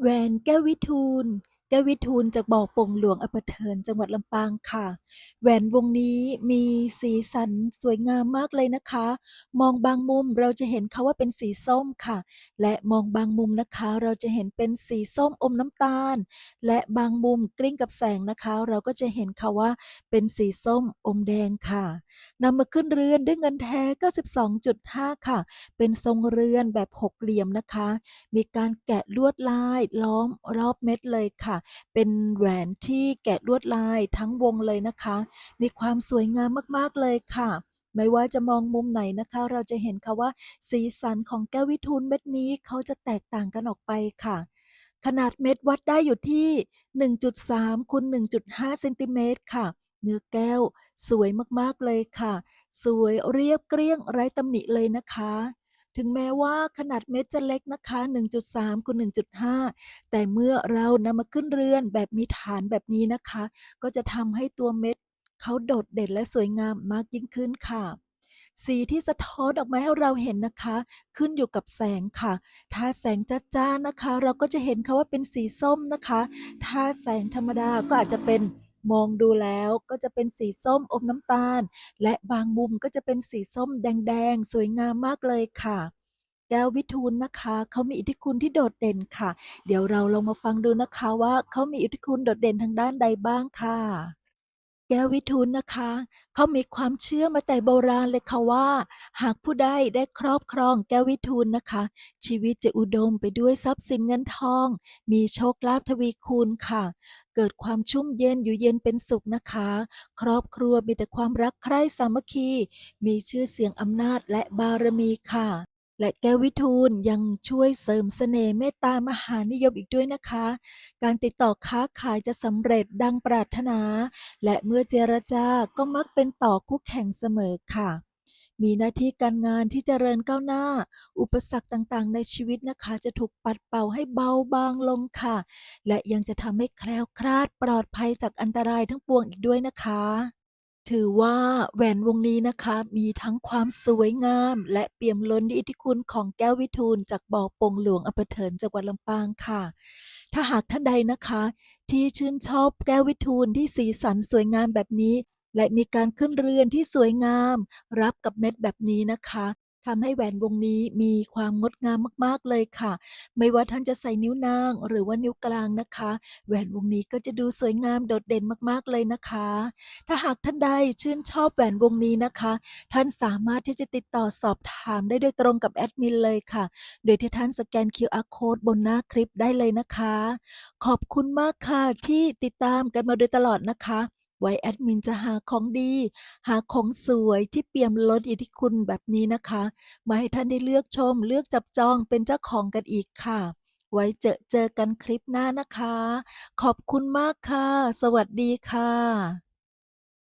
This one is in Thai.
แหวนแก้ววิทูล แก้ววิทูลจากบ่อโป่งหลวงอำเภอเถินจังหวัดลำปางค่ะ แหวนวงนี้มีสีสันสวยงามมากเลยนะคะ มองบางมุมเราจะเห็นเขาว่าเป็นสีส้มค่ะ และมองบางมุมนะคะ เราจะเห็นเป็นสีส้มอมน้ำตาล และบางมุมกลิ้งกับแสงนะคะ เราก็จะเห็นค่ะว่าเป็นสีส้มอมแดงค่ะนำมาขึ้นเรือนด้วยเงินแท้ 92.5 ค่ะ เป็นทรงเรือนแบบหกเหลี่ยมนะคะ มีการแกะลวดลายล้อมรอบเม็ดเลยค่ะ เป็นแหวนที่แกะลวดลายทั้งวงเลยนะคะ มีความสวยงามมากๆเลยค่ะไม่ว่าจะมองมุมไหนนะคะ เราจะเห็นค่ะว่า สีสันของแก้ววิทูลเม็ดนี้เขาจะแตกต่างกันออกไปค่ะ ขนาดเม็ดวัดได้อยู่ที่ 1.3คูณ1.5เซนติเมตรค่ะ เนื้อแก้ว สวยมากๆเลยค่ะ สวยเรียบเกลี้ยงไร้ตำหนิเลยนะคะ ถึงแม้ว่าขนาดเม็ดจะเล็กนะคะ 1.3คูณ1.5 แต่เมื่อเรานำมาขึ้นเรือนแบบมีฐานแบบนี้นะคะ ก็จะทำให้ตัวเม็ดเขาโดดเด่นและสวยงามมากยิ่งขึ้นค่ะสีที่สะท้อนออกมาให้เราเห็นนะคะ ขึ้นอยู่กับแสงค่ะ ถ้าแสงจ้าๆนะคะ เราก็จะเห็นค่ะว่าเป็นสีส้มนะคะ ถ้าแสงธรรมดาก็อาจจะเป็น มองดูแล้วก็จะเป็นสีส้มอมน้ำตาล และบางมุมก็จะเป็นสีส้มแดงๆ สวยงามมากเลยค่ะ แก้ววิทูลนะคะเขามีอิทธิคุณที่โดดเด่นค่ะ เดี๋ยวเราลองมาฟังดูนะคะว่าเขามีอิทธิคุณโดดเด่นทางด้านใดบ้างค่ะ แก้ววิทูลนะคะ เขามีความเชื่อมาแต่โบราณเลยค่ะว่า หากผู้ใดได้ครอบครองแก้ววิทูลนะคะ ชีวิตจะอุดมไปด้วยทรัพย์สินเงินทอง มีโชคลาภทวีคูณค่ะ เกิดความชุ่มเย็นอยู่เย็นเป็นสุขนะคะ ครอบครัวมีแต่ความรักใคร่สามัคคี มีชื่อเสียงอำนาจและบารมีค่ะ และแก้ววิทูลยังช่วยเสริมเสน่ห์เมตตามหานิยมอีกด้วยนะคะ การติดต่อค้าขายจะสำเร็จดังปรารถนา และเมื่อเจรจาก็มักเป็นต่อคู่แข่งเสมอค่ะมีหน้าที่การงานที่เจริญก้าวหน้า อุปสรรคต่างๆ ในชีวิตนะคะ จะถูกปัดเป่าให้เบาบางลงค่ะ และยังจะทำให้แคล้วคลาดปลอดภัยจากอันตรายทั้งปวงอีกด้วยนะคะ ถือว่าแหวนวงนี้นะคะมีทั้งความสวยงาม และเปี่ยมล้นด้วยอิทธิคุณของแก้ววิทูลจากบ่อปงหลวงอำเภอเถินจังหวัดลำปางค่ะ ถ้าหากท่านใดนะคะ ที่ชื่นชอบแก้ววิทูลที่สีสันสวยงามแบบนี้ และมีการขึ้นเรือนที่สวยงาม รับกับเม็ดแบบนี้นะคะ ทำให้แหวนวงนี้มีความงดงามมากๆเลยค่ะ ไม่ว่าท่านจะใส่นิ้วนางหรือว่านิ้วกลางนะคะ แหวนวงนี้ก็จะดูสวยงามโดดเด่นมากๆเลยนะคะ ถ้าหากท่านใดชื่นชอบแหวนวงนี้นะคะ ท่านสามารถที่จะติดต่อสอบถามได้โดยตรงกับแอดมินเลยค่ะ โดยที่ท่านสแกน QR Code บนหน้าคลิปได้เลยนะคะ ขอบคุณมากค่ะที่ติดตามกันมาโดยตลอดนะคะ ไว้แอดมินจะหาของดี หาของสวยที่เปี่ยมล้นอิทธิคุณแบบนี้นะคะ มาให้ท่านได้เลือกชม เลือกจับจองเป็นเจ้าของกันอีกค่ะ ไว้เจอเจอกันคลิปหน้านะคะ ขอบคุณมากค่ะ สวัสดีค่ะ